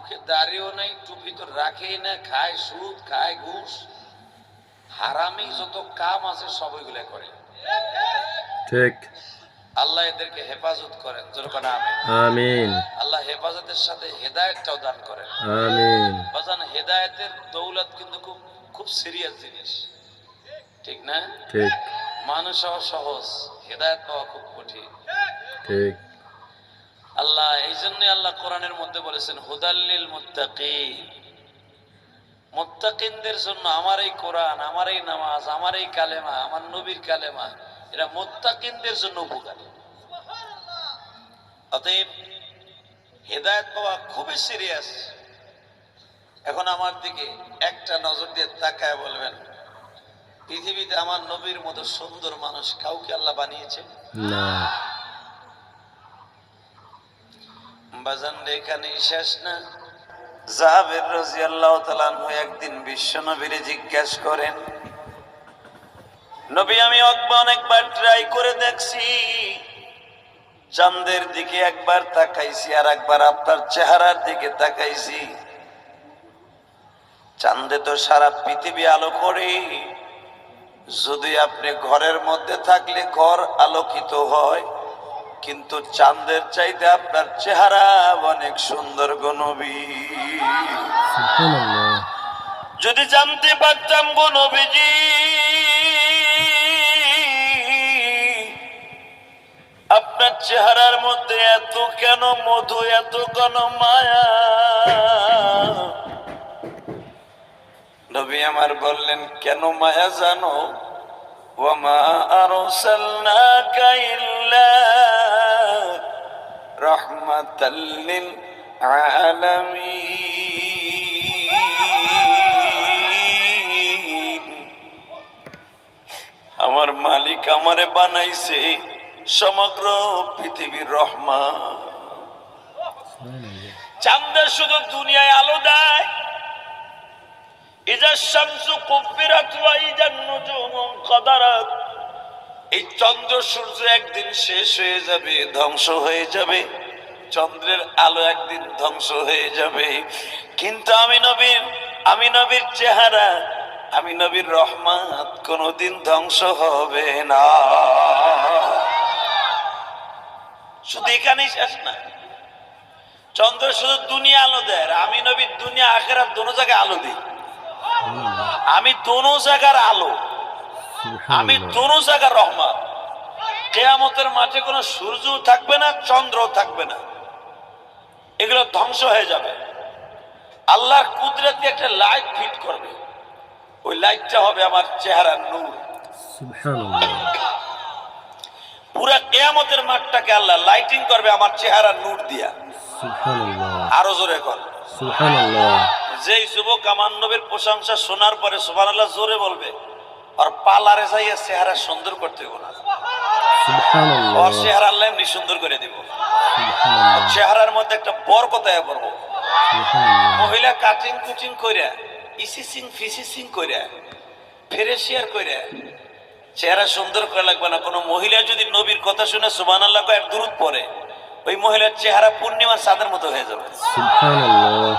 মুখে দাড়িও নাই টুপি তো রাখেই না খায় সুদ খায় ঘুষ। হারামি যত কাম আছে সব ওইগুলা করে। ঠিক। আল্লাহ এদেরকে হেফাজত করেন যেরকম আমি আমিন। আল্লাহ হেফাজতের সাথে হেদায়তটাও দান করেন। আমিন। বাজান হেদায়তের দৌলত কিন্তু খুব খুব সিরিয়াস জিনিস। ঠিক না? ঠিক। মানুষ হওয়া সহজ হেদায়ত পাওয়া খুব কঠিন। ঠিক। আল্লাহ, এই জন্য আল্লাহ কোরআনের মধ্যে বলেছেন হুদাল্লিল মুত্তাকিন। মুত্তাকিনদের জন্য আমার এই কোরআন, আমার এই নামাজ, আমার এই কালেমা, আমার নবীর কালেমা এটা মুত্তাকিনদের জন্য উপকারী। অতএব হেদায়ত পাওয়া খুবই সিরিয়াস। এখন আমার দিকে একটা নজর দিয়ে তাকায় বলবেন, পৃথিবীতে আমার নবীর মতো সুন্দর মানুষ কাউকে আল্লাহ বানিয়েছে? না। বাজান এখানে শেষ না? জাহাবের রাজি আল্লাহ তালানহু একদিন বিশ্ব নবীরে জিজ্ঞাসা করেন, নবী, আমি অকবা অনেকবার ট্রাই করে দেখছি। চাঁদের দিকে একবার তাকাইছি আর একবার আপনার চেহারার দিকে তাকাইছি। চাঁদে তো সারা পৃথিবী আলো করে। যদি আপনি ঘরের মধ্যে থাকলে ঘর আলোকিত হয় কিন্তু চাঁদের চাইতে আপনার চেহারা অনেক সুন্দর গনবী যদি জানতে পারতাম গো নবীজি আপনার চেহারার মধ্যে এত কেন মধু এত কেন মায়া? নবী আমার বললেন কেন মায়া জানো? ওমা ইল্লা লিল আলামিন আমার মালিক আমারে বানাইছে সমগ্র পৃথিবীর রহমা চান্দা শুধু দুনিয়ায় আলো দেয়। ইজা শামসু কুফিরাত ওয়া ইজা নুজুমু কদারাত। এই চন্দ্র সূর্য একদিন শেষ হয়ে যাবে, ধ্বংস হয়ে যাবে। চন্দ্রের আলো একদিন ধ্বংস হয়ে যাবে। কিন্তু আমি নবীর আমি নবীর চেহারা আমি নবীর রহমাত কোনোদিন ধ্বংস হবে না। শুধু এখানেই শেষ না। চন্দ্র শুধু দুনিয়া আলো দেয় আমি নবীর দুনিয়া আখেরাত দোনো জায়গায় আলো দিই। আমি দোনো জায়গার আলো আমি দোনো জায়গার রহমান কেয়ামতের মাঠে কোনো সূর্য থাকবে না চন্দ্র থাকবে না। এগুলো ধ্বংস হয়ে যাবে। আল্লাহর কুদরতি একটা লাইট ফিট করবে। ওই লাইটটা হবে আমার চেহারার নূর। পুরা কেয়ামতের মাঠটাকে আল্লাহ লাইটিং করবে আমার চেহারার নূর দিয়া। আরও জোরে কর। যেই যুবক আমার নবীর প্রশংসা শোনার পরে সুবহানাল্লাহ জোরে বলবে আর পালারে যাইয়া চেহারা সুন্দর করতে হবে না। ওর চেহারা আল্লাহ এমনি সুন্দর করে দিব। চেহারার মধ্যে একটা বর কথায় পড়ব মহিলা কাটিং কুচিং কইরা ইসিসিং ফিসিসিং কইরা ফেরেশিয়ার কইরা চেহারা সুন্দর করা লাগবে না। কোনো মহিলা যদি নবীর কথা শুনে সুবান আল্লাহ কয়েক দূরত পড়ে ওই মহিলার চেহারা পূর্ণিমার চাঁদের মতো হয়ে যাবে। সুবহানাল্লাহ।